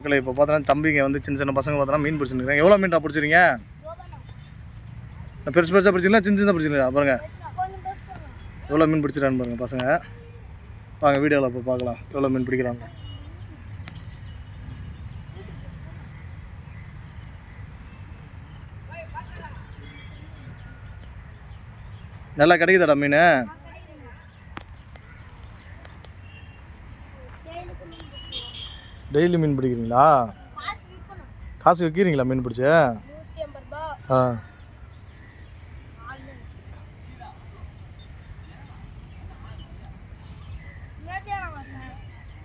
மக்களை இப்போ பார்த்தோன்னா தம்பிங்க வந்து சின்ன சின்ன பசங்க பார்த்தோன்னா மீன் பிடிச்சிருக்காங்க எவ்வளோ மீன்டா பிடிச்சிருங்க பெருசு பெருசாக பிடிச்சிங்களா சின்ன சின்ன பிடிச்சிங்களா பாருங்க. எவ்வளோ மீன் பிடிச்சிருக்கான்னு பாருங்க பசங்க. வாங்க வீடியோவில் இப்போ பார்க்கலாம். எவ்வளோ மீன் பிடிக்கிறாங்க. நல்லா கிடைக்குதாடா மீன்? டெய்லி மீன் பிடிக்கிறீங்களா? காசு வைக்கிறீங்களா மீன் பிடிச்ச? ஆ.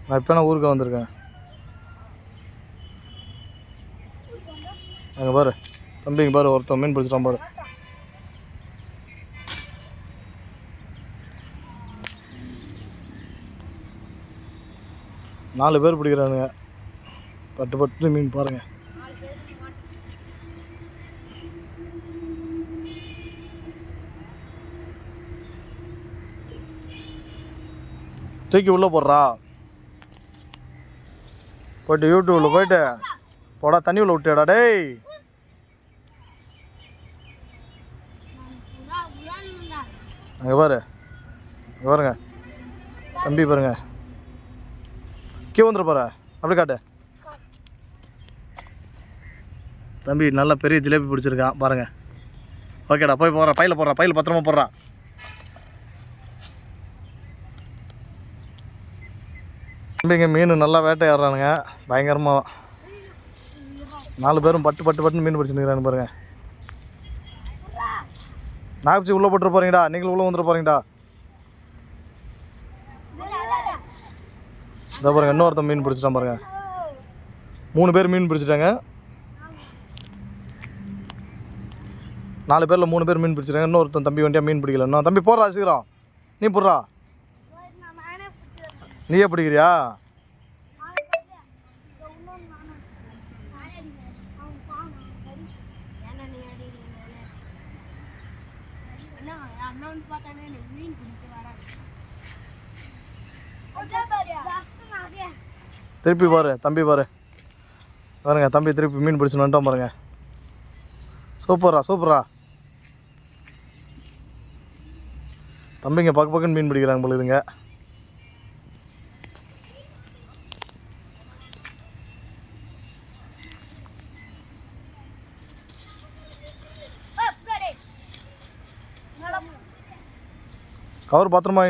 நான் இப்போ நான் ஊருக்கு வந்திருக்கேன். அங்கே பாரு. தம்பிங்க பாரு ஒருத்தன் மீன் பிடிச்சிட்டான் பாரு. நாலு பேர் பிடிக்கிறானுங்க. பட்டு பட்டு மீன் பாருங்க. தூக்கி உள்ளே போடுறா. போயிட்டு யூடியூப்ல போயிட்டு போடா தண்ணி உள்ள விட்டுடா டேய். அங்கே பாரு. அங்கே பாருங்க. தம்பி பாருங்க. கீழே வந்துட போகிற அப்படி காட்டு. தம்பி நல்லா பெரிய ஜிலேபி பிடிச்சிருக்கான். பாருங்கள் ஓகேடா போய் போகிறேன் பையில போடுறான் பையில் பத்திரமா போடுறா தம்பிங்க மீன் நல்லா வேட்டையாடுறானுங்க. பயங்கரமாக நாலு பேரும் பட்டு பட்டு பட்டுன்னு மீன் பிடிச்சிருக்கிறானு பாருங்கள் நாகச்சி உள்ளே போட்டுரு போகிறீங்கடா நீங்களும் உள்ளே வந்துட போறீங்கடா. இதோ பாருங்க இன்னொருத்தன் மீன் பிடிச்சிட்டான் பாருங்க. மூணு பேர் மீன் பிடிச்சிட்டாங்க. நாலு பேரில் மூணு பேர் மீன் பிடிச்சிட்டாங்க. இன்னொருத்தன் தம்பி வண்டியாக மீன் பிடிக்கல. இன்னும் தம்பி போடுறா சீக்கிரம் நீ போடுறா. நீயே பிடிக்கிறியா? திருப்பி பாரு தம்பி பாரு. பாருங்க தம்பி திருப்பி மீன் பிடிச்சு வந்துட்டோம் பாருங்க. சூப்பரா சூப்பரா தம்பிங்க பக்கு பக்குன்னு மீன் பிடிக்கிறாங்க போல இதுங்க. கவர் பத்திரமா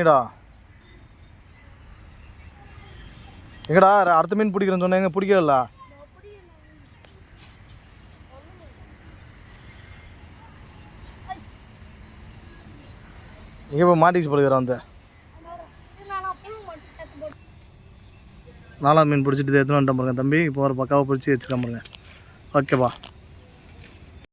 எங்கடா அடுத்த மீன் பிடிக்கிறேன்னு சொன்னேங்க பிடிக்கல எங்கே போய் மாட்டிச்சு போடுகிறான் அந்த நாலாம் மீன் பிடிச்சிட்டு எடுத்துன்னு வந்துட்டேன் பாருங்க தம்பி. இப்போ ஒரு பக்காவை பிடிச்சி வச்சுக்கலாம் பாருங்க. ஓகேப்பா